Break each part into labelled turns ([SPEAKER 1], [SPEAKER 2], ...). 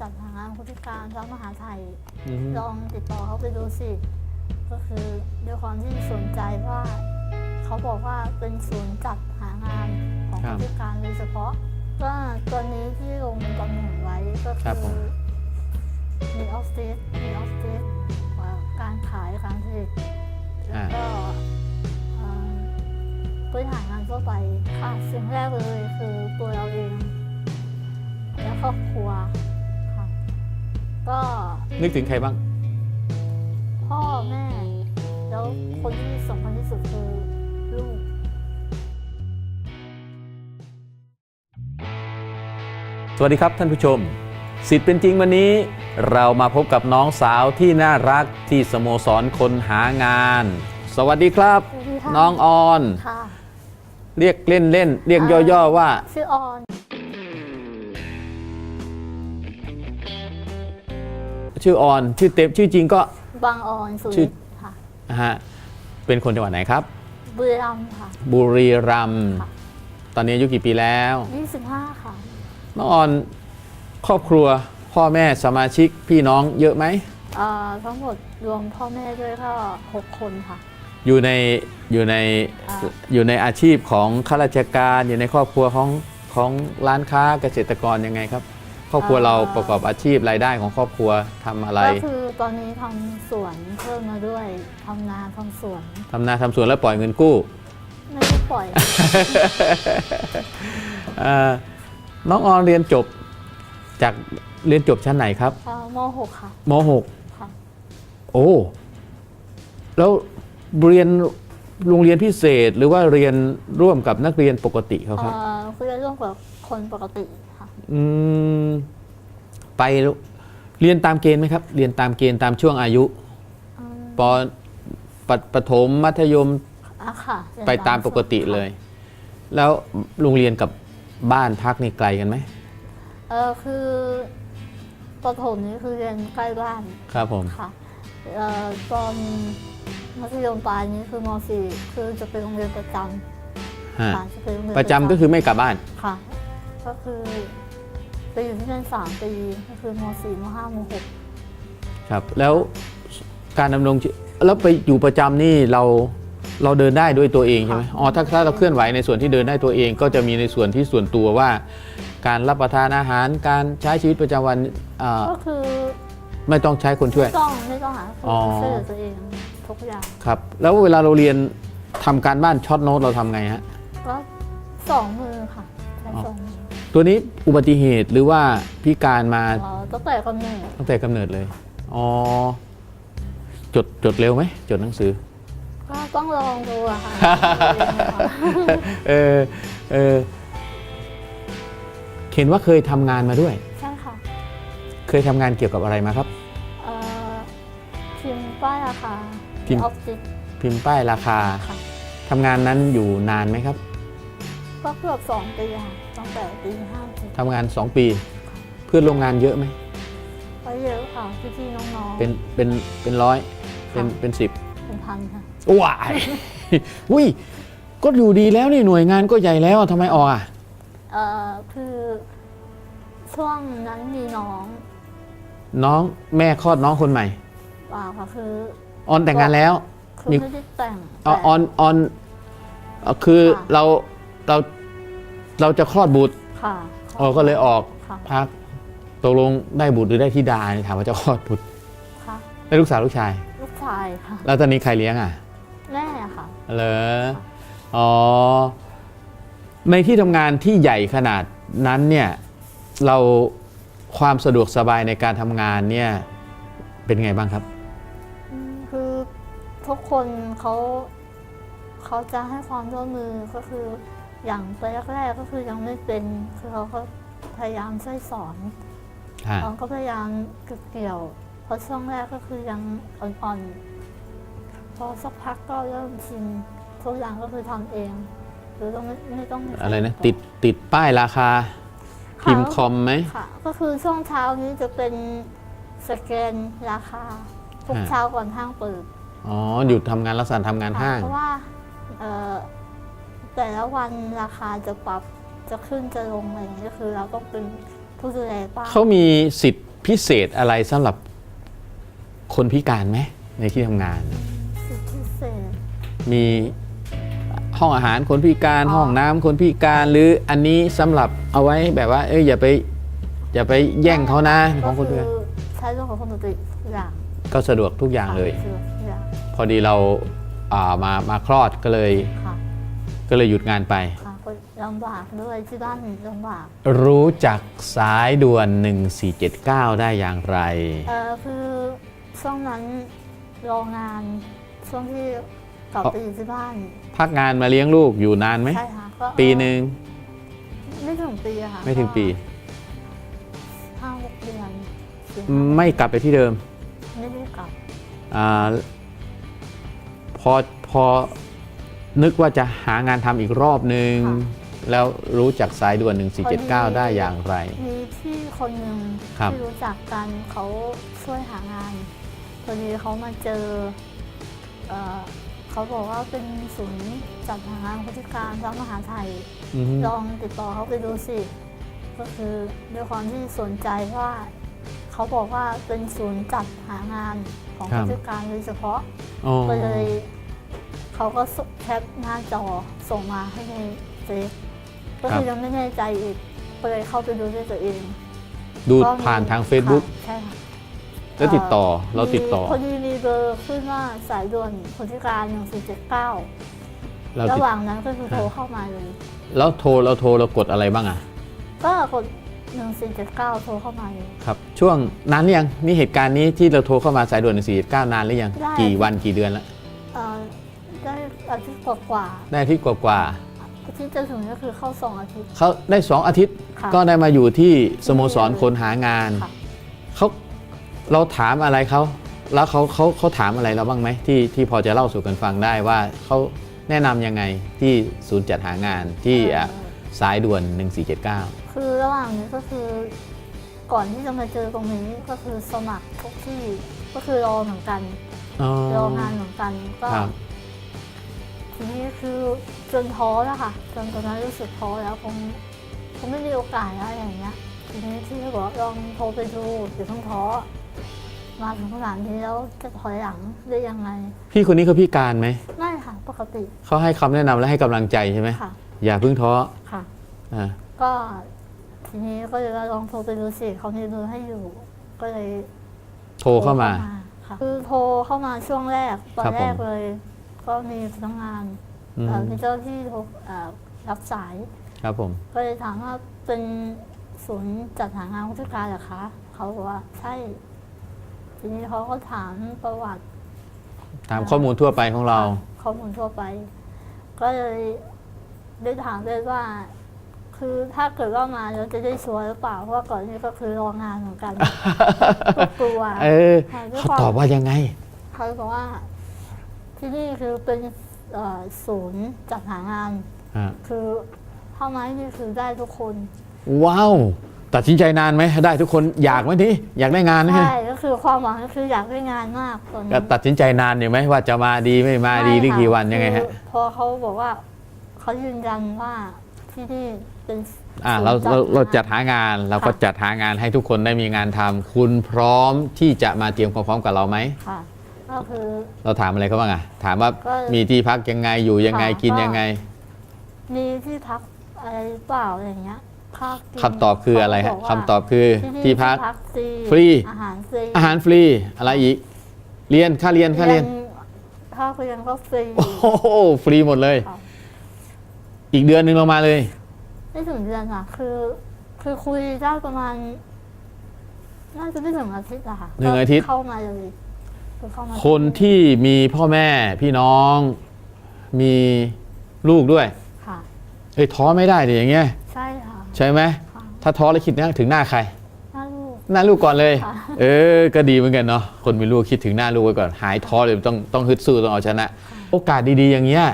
[SPEAKER 1] จัดหางานคนพิการทั้งมหาไทย
[SPEAKER 2] อืม
[SPEAKER 1] ลองติดต่อเขาไปดูสิ ก็คือด้วยความที่สนใจว่าเขาบอกว่าเป็นศูนย์จัดหางานของคนพิการโดยเฉพาะก็ตัวนี้ที่ลงตำแหน่งไว้ก็คือมีออฟฟิศมีออฟฟิศการขายการผลิตแล้วก็เอ่อบริหารงานทั่วไปค่ะสิ่งแรกเลยคือตัวเราเอง และครอบครัวค่ะ ก็
[SPEAKER 2] นึกถึงใครบ้าง
[SPEAKER 1] พ่อแม่ แล้วคนที่สำคัญที่สุดคือลูก
[SPEAKER 2] สวัสดีครับท่านผู้ชม สิทธิ์เป็นจริงวันนี้ เรามาพบกับน้องสาวที่น่ารักที่สโมสรคนหางาน สวัสดีครับ
[SPEAKER 1] สวัสดีค่ะ
[SPEAKER 2] น้องออน
[SPEAKER 1] ค่ะ
[SPEAKER 2] เรียกเล่นเล่นๆเรียกย่อๆว่า
[SPEAKER 1] ชื่อออน
[SPEAKER 2] ชื่อออนชื่อเต็มชื่อจริงก็
[SPEAKER 1] บางออนสุ
[SPEAKER 2] ชื่
[SPEAKER 1] ริ
[SPEAKER 2] อ
[SPEAKER 1] นทร์ค่ะ
[SPEAKER 2] นะฮะ เป็นคนจังหวัดไหนครับ
[SPEAKER 1] บุรีรัมย์ค่ะ
[SPEAKER 2] บุรีรัมย์
[SPEAKER 1] ค่ะ
[SPEAKER 2] ตอนนี้อายุกี่ปีแล้ว
[SPEAKER 1] 25 ค่ะ
[SPEAKER 2] น้องออน ครอบครัวพ่อแม่สมาชิกพี่น้องเยอะไหม
[SPEAKER 1] เอ่อทั้งหมดรวมพ่อแม่ด้วยก็ 6 คนค่ะ
[SPEAKER 2] อยู่ในอยู่ใน
[SPEAKER 1] อ่า
[SPEAKER 2] อยู่ในอาชีพของข้าราชการ อยู่ในครอบครัวของของร้านค้าเกษตรกรยังไงครับ ครอบครัวเราประกอบอาชีพรายได้ของครอบครัวทำอะไร
[SPEAKER 1] ก็คือตอนนี้ทำสวนเพิ่มมาด้วยทำนาทำสวน
[SPEAKER 2] ทำนาทำสวนแล้วปล่อยเงินกู้
[SPEAKER 1] ไม่ได้ปล่อย
[SPEAKER 2] เอ่อน้องออนเรียนจบจากเรียนจบชั้นไหนครับ
[SPEAKER 1] เอ่อม .6 ค่ะ
[SPEAKER 2] ม
[SPEAKER 1] ค่ะ
[SPEAKER 2] .6 โอ้ แล้วเรียนโรงเรียนพิเศษหรือว่าเรียนร่วมกับนักเรียนปกติเขาครับ
[SPEAKER 1] เอ่อคุยร่วมกับคนปกติค่ะ
[SPEAKER 2] อืม ไปเรียนตามเกณฑ์ไหมครับ เรียนตามเกณฑ์ตามช่วงอายุ
[SPEAKER 1] อืม
[SPEAKER 2] ปปประถมมัธยม
[SPEAKER 1] อะค่ะเรียน
[SPEAKER 2] ไปตามปกติเลย แล้วโรงเรียนกับบ้านพักนี่ไกลกันไหม
[SPEAKER 1] เออคือประถมนี่คือเรียนใกล้บ้าน
[SPEAKER 2] ครับผม
[SPEAKER 1] ค่ะเอ่อตอนมัธยมปลายนี้คือม .4 คือจะเป็นโรงเรียนประจ
[SPEAKER 2] ฮะำ
[SPEAKER 1] ค่ะจะเป็นโรงเรียน
[SPEAKER 2] ประจำก็คือไม่กลับบ้าน
[SPEAKER 1] ค่ะ ก็คือ ไปอยู่ที่นั่นสามปีก็คือม .4 ม .5 ม
[SPEAKER 2] ครับแล้วการดำรงชีวิตแล้วไปอยู่ประจำนี่เราเราเดินได้ด้วยตัวเองใช่ไหมอ๋อถ้าถ้าเราเคลื่อนไหวในส่วนที่เดินได้ตัวเอง ก็จะมีในส่วนที่ส่วนตัวว่า การรับประทานอาหารการใช้ชีวิตประจำวันอ่า
[SPEAKER 1] .6 ก็คือ
[SPEAKER 2] ไม่ต้องใช้คนช่วย
[SPEAKER 1] ไม่ต้องไม่ต้องหา
[SPEAKER 2] อ๋อ
[SPEAKER 1] ช่วยเหลือตัวเองทุกอย่าง
[SPEAKER 2] ครับ แล้วเวลาเราเรียนทำการบ้านช็อตโน้ตเราทำไงฮะ
[SPEAKER 1] ก็สองมือค่ะใช้
[SPEAKER 2] อ๋อ
[SPEAKER 1] สองมือ
[SPEAKER 2] ตัวนี้อุบัติเหตุหรือว่าพิการมา
[SPEAKER 1] เอ่อตั้งแต่กำเนิด
[SPEAKER 2] ตั้งแต่กำเนิดเลย อ๋อ จดจดเร็วไหม จดหนังสือ
[SPEAKER 1] ก็ต้องลองดูอะค่ะ
[SPEAKER 2] เออเออเห็นว่าเคยทำงานมาด้วย
[SPEAKER 1] ใช่ค่ะ
[SPEAKER 2] เคยทำงานเกี่ยวกับอะไรมาครับ
[SPEAKER 1] เอ่อพิมพ์ป้ายราคา
[SPEAKER 2] พิมพ์
[SPEAKER 1] ออฟฟิศ
[SPEAKER 2] พิมพ์ป้ายราคา
[SPEAKER 1] ค่ะ
[SPEAKER 2] ทำงานนั้นอยู่นานไหมครับ
[SPEAKER 1] ก็เกือบสองปีค่ะตั้งแต่ปีห้าสิบ
[SPEAKER 2] ทำงาน 2 ปี เพื่อนร่วมงานเยอะไหม
[SPEAKER 1] ก็เยอะค่ะพี่ๆน้องๆ
[SPEAKER 2] เป็น เป็น เป็นร้อย เป็น
[SPEAKER 1] ค่ะ
[SPEAKER 2] เป็นสิบ
[SPEAKER 1] เป็นพันค่ะ
[SPEAKER 2] ว้าย อุ้ย ก็อยู่ดีแล้วนี่หน่วยงานก็ใหญ่แล้วทำไมออกอะ
[SPEAKER 1] เอ่อคือช่วงนั้นมีน้อง
[SPEAKER 2] น้องแม่คลอดน้องคนใหม่
[SPEAKER 1] เปล่าค่ะคือ
[SPEAKER 2] ออนแต่งงานแล้ว
[SPEAKER 1] คือ
[SPEAKER 2] มี
[SPEAKER 1] ไม่ได้แต่ง
[SPEAKER 2] ออ
[SPEAKER 1] แต่
[SPEAKER 2] ออนออนเอ่อคือ
[SPEAKER 1] ค่ะ
[SPEAKER 2] เรา เราเราจะคลอดบุตร
[SPEAKER 1] ค่ะ
[SPEAKER 2] เออก็เลยออก
[SPEAKER 1] ค่ะ
[SPEAKER 2] พักตกลงได้บุตรหรือได้ธิดาเนี่ยถามว่าจะคลอดบุตร
[SPEAKER 1] ค่ะ
[SPEAKER 2] ได้ลูกสาวลูกชาย
[SPEAKER 1] ลูกชายค่ะ
[SPEAKER 2] แล้วตอนนี้ใครเลี้ยงอะ
[SPEAKER 1] แม่ค่ะ
[SPEAKER 2] เหรออ๋อ ในที่ทำงานที่ใหญ่ขนาดนั้นเนี่ย เราความสะดวกสบายในการทำงานเนี่ย เป็นไงบ้างครับ
[SPEAKER 1] อืมคือทุกคนเขาเขาจะให้ความร่วมมือก็คือ อย่างไปแรกๆก็คือยังไม่เป็นคือเขาก็พยายามช่วยสอน
[SPEAKER 2] ฮะ
[SPEAKER 1] เราก็พยายามเก็บเกี่ยวเพราะช่วงแรกก็คือยังอ่อนๆพอสักพักก็เริ่มชินทุกอย่างก็คือทำเองหรือต้องไม่ไม่ต้อง
[SPEAKER 2] อะไรนะติดติดป้ายราคาพิมพ์คอมไหม
[SPEAKER 1] ค่ะ ก็คือช่วงเช้านี้จะเป็นสแกนราคาทุก
[SPEAKER 2] ฮะ
[SPEAKER 1] เช้าก่อนห้างเปิด
[SPEAKER 2] อ๋อหยุดทำงานลักษณะทำงานห้าง
[SPEAKER 1] เพราะว่าเอ่อ แต่ละวันราคาจะปรับจะขึ้นจะลงอะไรอย่างเงี้ยคือ เราก็เป็นผู้ดูแลป้า
[SPEAKER 2] เขามีสิทธิ์พิเศษอะไรสำหรับคนพิการไหมในที่ทำงาน
[SPEAKER 1] สิทธิพิเศษ
[SPEAKER 2] มีห้องอาหารคนพิการ
[SPEAKER 1] อ๋อ
[SPEAKER 2] ห้องน้ำคนพิการหรืออันนี้สำหรับเอาไว้แบบว่า เอ้ยอย่าไปอย่าไปแย่งเขานะของคนพิ
[SPEAKER 1] ก็
[SPEAKER 2] การ
[SPEAKER 1] คือใช้เรื่องของคนดนตรีทุกอย่าง
[SPEAKER 2] ก็สะดวกทุกอย่างเลย
[SPEAKER 1] ค่ะสะดวกทุกอย่าง
[SPEAKER 2] พอดีเราอ่ามามาคลอดก็เลย
[SPEAKER 1] ค่ะ
[SPEAKER 2] ก็เลยหยุดงานไป
[SPEAKER 1] ค่ะก็ลำบากด้วยที่บ้านลำบาก
[SPEAKER 2] รู้จักสายด่วน 1479 ได้อย่างไร
[SPEAKER 1] เออคือช่วงนั้นรองานช่วงที่กลับไปอยู่ที่บ้าน
[SPEAKER 2] พักงานมาเลี้ยงลูกอยู่นานไหม
[SPEAKER 1] ใช่ค่ะก็
[SPEAKER 2] ปีหนึ่ง
[SPEAKER 1] ไม่ถึงปีอะค่ะ
[SPEAKER 2] ไม่ถึงปี
[SPEAKER 1] ห้าหกเดือนสี่ห้า
[SPEAKER 2] ไม่กลับไปที่เดิม
[SPEAKER 1] ไม่ได้กลับ
[SPEAKER 2] อาพอพอ นึกว่าจะหางานทำอีกรอบหนึ่ง
[SPEAKER 1] ค่ะ
[SPEAKER 2] แล้วรู้จักสายด่วน
[SPEAKER 1] พอดี
[SPEAKER 2] 1479 ได้อย่างไร
[SPEAKER 1] มีพี่คนหนึ่ง
[SPEAKER 2] ครับ
[SPEAKER 1] ที่รู้จักกันเขาช่วยหางานพอดีเขามาเจอเอ่อเขาบอกว่าเป็นศูนย์จัดหางานคนพิการทั้งมหาไทย
[SPEAKER 2] อือฮึ
[SPEAKER 1] ลองติดต่อเขาไปดูสิ ก็คือด้วยความที่สนใจว่า เขาบอกว่าเป็นศูนย์จัดหางานของคนพิการโดยเฉพาะ
[SPEAKER 2] อ๋อ
[SPEAKER 1] ก็เลย เขาก็ส่งแคปหน้าจอส่งมาให้ในเฟซก็คือยังไม่แน่ใจอีกก็เลยเข้าไปดูด้วยตัวเอง
[SPEAKER 2] ดู
[SPEAKER 1] ก็มี
[SPEAKER 2] ผ่านทาง Facebook
[SPEAKER 1] ค่ะใช่ค่ะ
[SPEAKER 2] แล้วติดต่อเราติดต่อ
[SPEAKER 1] มีพอดีมีเบอร์ขึ้นว่าสายด่วนคนพิการ1479
[SPEAKER 2] เรา
[SPEAKER 1] ระ
[SPEAKER 2] ติด
[SPEAKER 1] หว่างนั้นก็คือโทรเข้ามาเลย
[SPEAKER 2] แล้วโทรเราโทรเรากดอะไรบ้างอะ
[SPEAKER 1] ก็กด1479 โทรเข้ามาเลย
[SPEAKER 2] ครับ ช่วงนานหรือยังนี่เหตุการณ์นี้ที่เราโทรเข้ามาสายด่วน1479 นานหรือยัง
[SPEAKER 1] ได้
[SPEAKER 2] กี่วันกี่เดือนแล้ว
[SPEAKER 1] เอ่อ ได้อาทิตย์กว่า
[SPEAKER 2] ได้อาทิตย์กว่า
[SPEAKER 1] ๆอาทิตย์จะถึงก็คือเข้าสองอาทิตย์
[SPEAKER 2] ๆเขาได้2อาทิตย์
[SPEAKER 1] ค่ะ
[SPEAKER 2] ก็ได้มาอยู่ที่สโมสรคนหางาน
[SPEAKER 1] ค่ะ
[SPEAKER 2] เขาเราถามอะไรเขาแล้วเขาเขาเขาถามอะไรเราบ้างไหมที่ที่พอจะเล่าสู่กันฟังได้ว่าเขาแนะนำยังไงที่ศูนย์จัดหางานที่อะ
[SPEAKER 1] เอ่อ
[SPEAKER 2] สายด่วน 1479
[SPEAKER 1] คือระหว่างนี้ก็คือ ก่อนที่จะมาเจอตรงนี้ก็คือสมัครทุกที่ก็คือรอเหมือนกัน
[SPEAKER 2] อ๋อ
[SPEAKER 1] รองานเหมือนกันก็
[SPEAKER 2] ครับ
[SPEAKER 1] ทีนี้คือจนท้อแล้วค่ะ จนตอนนั้นรู้สึกท้อแล้วคงคงไม่มีโอกาสแล้วอย่างเงี้ย ทีนี้ที่เขาบอกว่าลองโทรไปดูเดี๋ยวต้องท้อมาถึงขนาดนี้แล้วจะถอยหลังได้ยังไง
[SPEAKER 2] พี่คนนี้เขาพิการไหม
[SPEAKER 1] ไม่ค่ะปกติ
[SPEAKER 2] เขาให้คำแนะนำและให้กำลังใจใช่ไหม
[SPEAKER 1] ค่ะ
[SPEAKER 2] อย่าเพิ่งท้อ
[SPEAKER 1] ค่ะ
[SPEAKER 2] อ่า
[SPEAKER 1] ก็ทีนี้ก็เลยว่าลองโทรไปดูสิเขามีเบอร์ให้อยู่ ก็เลย
[SPEAKER 2] โทรเข้ามา
[SPEAKER 1] ค่ะ คือโทรเข้ามาช่วงแรกตอ
[SPEAKER 2] ครั
[SPEAKER 1] น
[SPEAKER 2] บ
[SPEAKER 1] แรก
[SPEAKER 2] ผม
[SPEAKER 1] เลย ก็มีพนักงาน
[SPEAKER 2] อืม
[SPEAKER 1] เอ่อมีเจ้าหน้าที่โทรเอ่อรับสาย
[SPEAKER 2] ครับผม
[SPEAKER 1] ก็เลยถามว่าเป็นศูนย์จัดหางานผู้พิการเหรอคะ เขาบอกว่าใช่ ทีนี้เขาก็ถามประวัติ
[SPEAKER 2] ถามข้อมูลทั่วไปของเรา
[SPEAKER 1] ข้อมูลทั่วไป ก็เลยได้ถามเลยว่า คือถ้าเกิดว่ามาแล้วจะได้ชัวร์หรือเปล่า เพราะว่าก่อนนี้ก็คือรองานเหมือนกัน ก็กลัว
[SPEAKER 2] เออ
[SPEAKER 1] ค่ะด้วย
[SPEAKER 2] เขา
[SPEAKER 1] ความ
[SPEAKER 2] ตอบว่ายังไง
[SPEAKER 1] เขาบอกว่า ที่นี่คือเป็นเอ่อศูนย์จัดหางาน
[SPEAKER 2] อ่า
[SPEAKER 1] คือเข้ามาที่นี่คือได้ทุกคน
[SPEAKER 2] ว้าว ตัดสินใจนานไหมได้ทุกคนอยากไหมทีอยากได้งานไหม
[SPEAKER 1] ใช่ก็คือความหวังก็คืออยากได้งานมากตอน
[SPEAKER 2] ก็
[SPEAKER 1] นี้
[SPEAKER 2] ตัดสินใจนานอยู่ไหมว่าจะมาดีไม่มาดีหรือกี่วันยังไงฮะ
[SPEAKER 1] คือพอเขาบอกว่าเขายืนยันว่าที่นี่เป็น
[SPEAKER 2] อ่า
[SPEAKER 1] ศูนย์
[SPEAKER 2] เราเราเราจัด
[SPEAKER 1] หง
[SPEAKER 2] หางานเราก็
[SPEAKER 1] ค่ะ
[SPEAKER 2] จัดหางานให้ทุกคนได้มีงานทำคุณพร้อมที่จะมาเตรียมความพร้อมกับเราไหมา
[SPEAKER 1] นค่ะ ก็คือ
[SPEAKER 2] เราถามอะไรเขาบ้างอะถามว่า
[SPEAKER 1] ก็
[SPEAKER 2] มีที่พักยังไงอยู่ยังไง
[SPEAKER 1] ค่ะ
[SPEAKER 2] กิน
[SPEAKER 1] ก็
[SPEAKER 2] ยังไง
[SPEAKER 1] มีที่พักอะไรหรือเปล่าอะไรอย่างเงี้ยค่ากิน
[SPEAKER 2] คำตอบคืออะไรฮะ
[SPEAKER 1] เขาบกว่า
[SPEAKER 2] คำตอบคือ
[SPEAKER 1] นี่
[SPEAKER 2] ที่พัก
[SPEAKER 1] ฟรี
[SPEAKER 2] ฟรี
[SPEAKER 1] อาหารฟรี
[SPEAKER 2] อาหารฟรีอะไรอีก เรียนค่าเรียนค่าเรียน
[SPEAKER 1] ค่าเรียนก็ฟรี
[SPEAKER 2] โอ้โหฟรีหมดเลย
[SPEAKER 1] ค่ะ
[SPEAKER 2] อีกเดือนหนึ่งเรามาเลย
[SPEAKER 1] ไม่ถึงเดือนอะคือ คือคุยได้ประมาณ น่าจะไม่ถึงอาทิตย์อะค่ะ
[SPEAKER 2] หนึ่งอาทิตย์
[SPEAKER 1] ก็เข้ามาเลย คือเข้ามา
[SPEAKER 2] คนที่มีพ่อแม่พี่น้องมีลูกด้วย
[SPEAKER 1] ค่ะ
[SPEAKER 2] เอ้ยท้อไม่ได้เลยอย่างเงี้ย
[SPEAKER 1] ใช่ค่ะ
[SPEAKER 2] ใช่ไหม
[SPEAKER 1] ค่ะ
[SPEAKER 2] ถ้าท้อแล้วคิดถึงหน้าใคร
[SPEAKER 1] หน้าลูก
[SPEAKER 2] หน้าลูกก่อนเลย
[SPEAKER 1] ค่ะ
[SPEAKER 2] เออ ก็ดีเหมือนกันเนาะ คนมีลูกคิดถึงหน้าลูกไว้ก่อน หายท้อเลยต้องต้องฮึดสู้ต้องเอาชนะ โอกาสดีๆ อย่างเงี้ย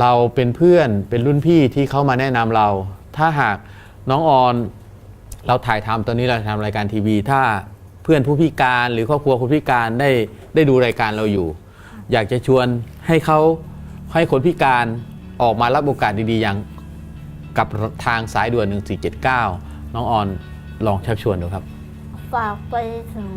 [SPEAKER 2] เราเป็นเพื่อนเป็นรุ่นพี่ที่เขามาแนะนำเรา ถ้าหากน้องออน เราถ่ายทำตอนนี้เราทำรายการทีวี ถ้า เพื่อนผู้พิการหรือครอบครัวคนพิการได้ได้ดูรายการเราอยู่ อยากจะชวนให้เขาให้คนพิการออกมารับโอกาสดีๆอย่างกับทางสายด่วน 1479 น้องออนลองชักชวนดูครับ
[SPEAKER 1] ฝากไปถึง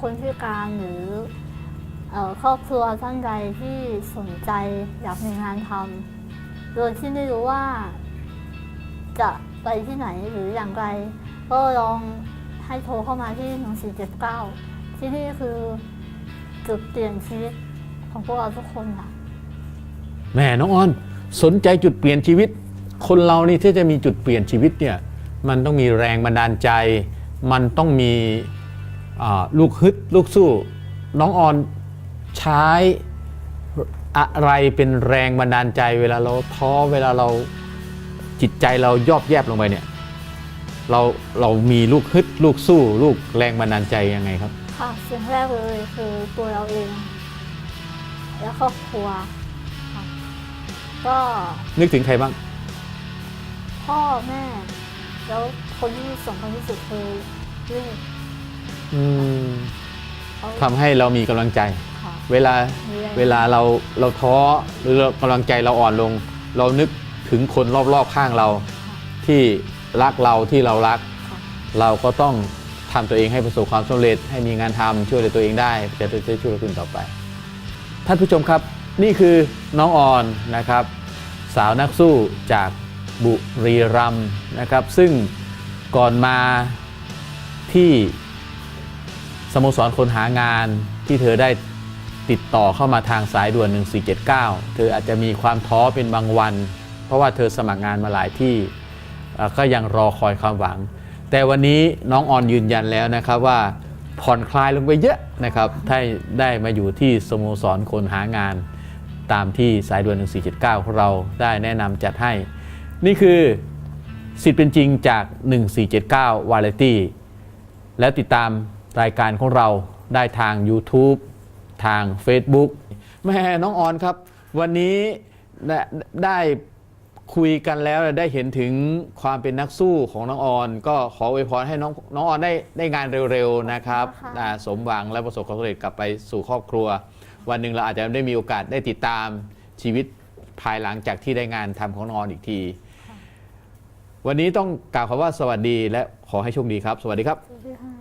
[SPEAKER 1] คนพิการหรือเอ่อครอบครัวท่านใดที่สนใจอยากมีงานทำโดยที่ไม่รู้ว่าจะไปที่ไหนหรืออย่างไร ก็ลอง ให้โทรเข้ามาที่ 1479 ที่นี่คือจุดเปลี่ยนชีวิตของพวกเราทุกคนค่ะ
[SPEAKER 2] แหม่น้องออนสนใจจุดเปลี่ยนชีวิต คนเรานี่ที่จะมีจุดเปลี่ยนชีวิตเนี่ยมันต้องมีแรงบันดาลใจ มันต้องมีลูกฮึดลูกสู้ น้องออนใช้อะไรเป็นแรงบันดาลใจ เวลาเราท้อเวลาเราจิตใจเรายอบแยบลงไปเนี่ย เราเรามีลูกฮึดลูกสู้ลูกแรงบันดาลใจยังไงครับ
[SPEAKER 1] ค่ะสิ่งแรกเลยคือตัวเราเอง และครอบครัวค่ะก็
[SPEAKER 2] นึกถึงใครบ้าง
[SPEAKER 1] พ่อแม่ แล้วคนที่สำคัญที่สุดคือลูก
[SPEAKER 2] อืม
[SPEAKER 1] เขา
[SPEAKER 2] ทำให้เรามีกำลังใจ
[SPEAKER 1] ค่ะ
[SPEAKER 2] เวลา
[SPEAKER 1] มีแรง
[SPEAKER 2] เวลาเราเราท้อหรือเรากำลังใจเราอ่อนลง เรานึกถึงคนรอบๆข้างเรา ที่ รักเราที่เรารัก
[SPEAKER 1] ค่ะ
[SPEAKER 2] เราก็ต้องทำตัวเองให้ประสบความสำเร็จ ให้มีงานทำช่วยเหลือตัวเองได้ จะได้ช่วยคนอื่นต่อไป ท่านผู้ชมครับนี่คือน้องออนนะครับ สาวนักสู้จากบุรีรัมย์นะครับ ซึ่งก่อนมาที่สโมสรคนหางานที่เธอได้ติดต่อเข้ามาทางสายด่วน 1479 เธออาจจะมีความท้อเป็นบางวัน เพราะว่าเธอสมัครงานมาหลายที่เอ่อ ก็ยังรอคอยความหวัง แต่วันนี้น้องออนยืนยันแล้วนะครับว่าผ่อนคลายลงไปเยอะนะครับถ้าได้มาอยู่ที่สโมสรคนหางาน ตามที่สายด่วน 1479 ของเราได้แนะนำจัดให้ นี่คือสิทธิ์เป็นจริงจาก 1479วาไรตี้แล้วติดตามรายการของเราได้ทาง YouTube ทาง Facebook แม่น้องออนครับ วันนี้ได้ คุยกันแล้วได้เห็นถึงความเป็นนักสู้ของน้องออน ก็ขออวยพรให้น้องน้องออนได้ได้งานเร็วๆนะครับ
[SPEAKER 1] ขอบคุณค่ะ
[SPEAKER 2] อ่าสมหวังและประสบความสำเร็จกลับไปสู่ครอบครัว วันหนึ่งเราอาจจะได้มีโอกาสได้ติดตามชีวิตภายหลังจากที่ได้งานทำของน้องออนอีกที วันนี้ต้องกล่าวคำว่าสวัสดีและขอให้โชคดีครับ สวัสดีครับ
[SPEAKER 1] สวัสดีค่ะ